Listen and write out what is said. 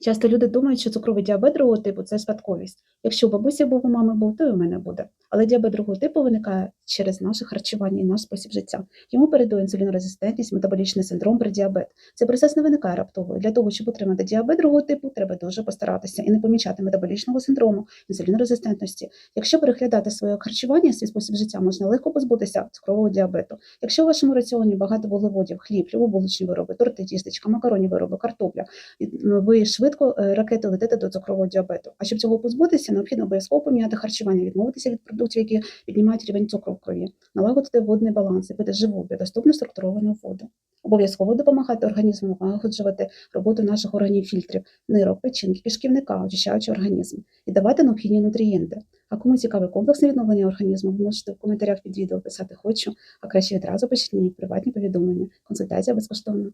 Часто люди думають, що цукровий діабет другого типу це спадковість. Якщо у бабусі був у мами був, то і у мене буде. Але діабет другого типу виникає через наше харчування і наш спосіб життя. Йому передує інсулінорезистентність, метаболічний синдром, преддіабет. Цей процес не виникає раптово. Для того, щоб отримати діабет другого типу, треба дуже постаратися і не помічати метаболічного синдрому, інсулінорезистентності. Якщо переглядати своє харчування, свій спосіб життя, можна легко позбутися цукрового діабету. Якщо у вашому раціоні багато вуглеводів, хліб, любобулочні вироби, торти, тістечка, макаронні вироби, картопля, ви швидко е, ракети летите до цукрового діабету. А щоб цього позбутися, необхідно обов'язково поміняти харчування, відмовитися від продуктів, які піднімають рівень цукру в крові, налагодити водний баланс і пити живу, біодоступну структуровану воду. Обов'язково допомагати організму налагоджувати роботу наших органів фільтрів, нирок, печінки, кишківника, очищаючи організм і давати необхідні нутрієнти. А кому цікаве комплексне відновлення організму, ви можете в коментарях під відео писати хочу, а краще відразу пишіть мені приватні повідомлення. Консультація безкоштовна.